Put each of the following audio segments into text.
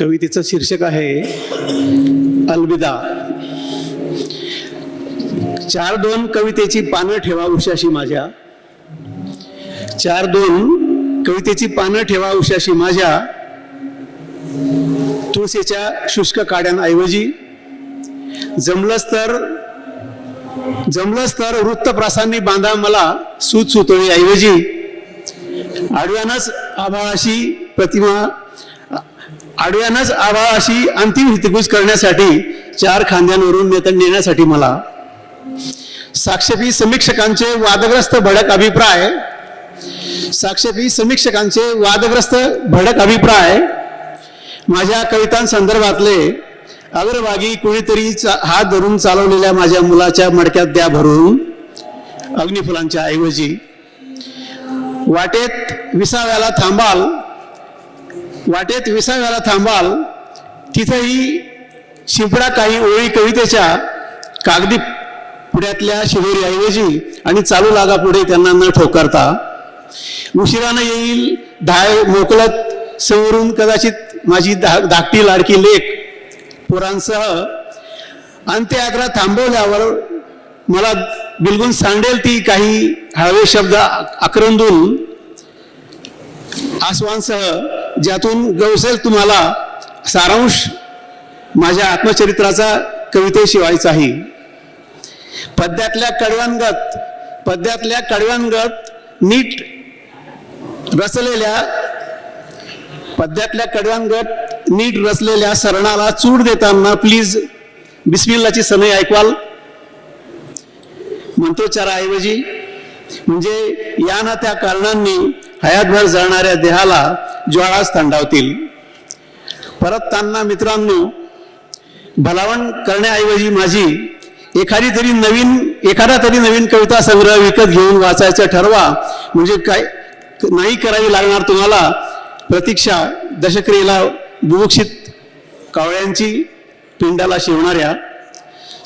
कवितेचं शीर्षक आहे अलविदा. चार दोन कवितेची पानं ठेवा उशाशी माझ्या. चार दोन कवितेची पानं ठेवा उशाशी माझ्या. तुळशीच्या शुष्क काड्यांऐवजी जमलंच तर जमलंच तर वृत्तप्रासांनी बांधा मला सूत सुतळी ऐवजी आडव्यानंच आभाळाशी प्रतिमा आडव्यानंच आभाळाशी अंतिम हितगुज करण्यासाठी चार खांद्यांवरून नेत नेण्यासाठी मला साक्षेपी समीक्षकांचे वादग्रस्त भडक अभिप्राय साक्षेपी समीक्षकांचे वादग्रस्त भडक अभिप्राय माझ्या कवितांसंदर्भातले अग्रभागी कुणीतरी चा- हात धरून चालवलेल्या माझ्या मुलाच्या मडक्यात द्या भरून अग्निफुलांच्या ऐवजी. वाटेत विसाव्याला थांबाल वाटेत विसाव्याला थांबाल तिथंही शिंपडा काही ओळी कवितेच्या कागदी पुढ्यातल्या शिहोरीऐवजी आणि चालू लागा पुढे त्यांना न ठोकरता उशिरानं येईल धाय मोकलत समोरून कदाचित माझी धा धाकटी लाडकी लेख पोरांसह अंत्ययात्रा थांबवल्यावर मला बिलगुन सांडेल ती काही हळवे शब्द आक्रंदून आसवांसह ज्यातून गवसेल तुम्हाला सारांश माझ्या आत्मचरित्राचा कवितेशिवायचाही पद्यातल्या कडव्यांगत पद्यातल्या कडव्यांगत नीट रचलेल्या पद्यातल्या कडव्यांगत नीट रचलेल्या सरणाला चूड देताना प्लीज बिस्मिल्लाची सनई ऐकवाल. मंत्रोच्चाराऐवजी म्हणजे या ना त्या कारणांनी हयातभर जळणाऱ्या देहाला ज्वाळाच थंडावतील. परत त्यांना मित्रांनो भलावण करण्याऐवजी माझी एखादी तरी नवीन एखादा तरी नवीन कविता संग्रह विकत घेऊन वाचायचं ठरवा. म्हणजे काय नाही करावी लागणार तुम्हाला प्रतीक्षा दशक्रियेला बुभुक्षित कावळ्यांची पिंडाला शिवणाऱ्या.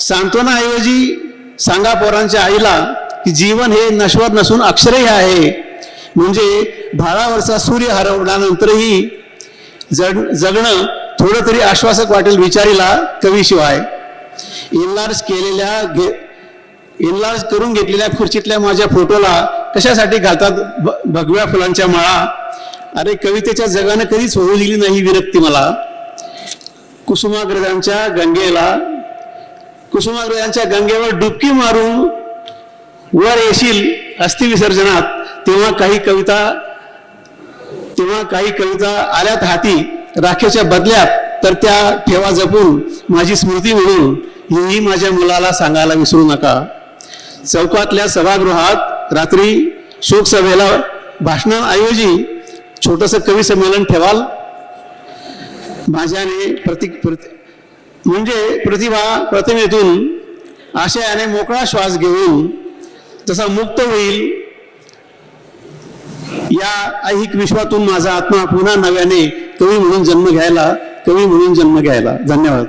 सांत्वनाऐवजी सांगा पोरांच्या आईला की जीवन हे नश्वर नसून अक्षरही आहे. म्हणजे भाळावरचा सूर्य हरवल्यानंतरही जग जगणं थोडं तरी आश्वासक वाटेल विचारीला कवीशिवाय. इनलार्ज केलेल्या घे इनलार्ज करून घेतलेल्या खुर्चीतल्या माझ्या फोटोला कशासाठी घालतात भ- भगव्या फुलांच्या माळा? अरे कवितेच्या जगानं कधीच होऊ दिली नाही विरक्ती मला. कुसुमाग्रजांच्या गंगेला कुसुमाग्रजांच्या गंगेवर डुबकी मारून वर येशील अस्थि विसर्जनात तेव्हा काही कविता तेव्हा काही कविता आल्यात हाती राखेच्या बदल्यात तर त्या ठेवा जपून माझी स्मृती म्हणून हेही माझ्या मुलाला सांगायला विसरू नका. चौकातल्या सभागृहात रात्री शोकसभेला भाषणाऐवजी छोटंसं कवी संमेलन ठेवाल? माझ्याने प्रतिक प्रति म्हणजे प्रतिभा प्रतिमेतून आशयाने मोकळा श्वास घेऊन जसा मुक्त होईल या ऐहिक विश्वातून माझा आत्मा पुन्हा नव्याने कवी म्हणून जन्म घ्यायला कवी म्हणून जन्म घ्यायला. धन्यवाद.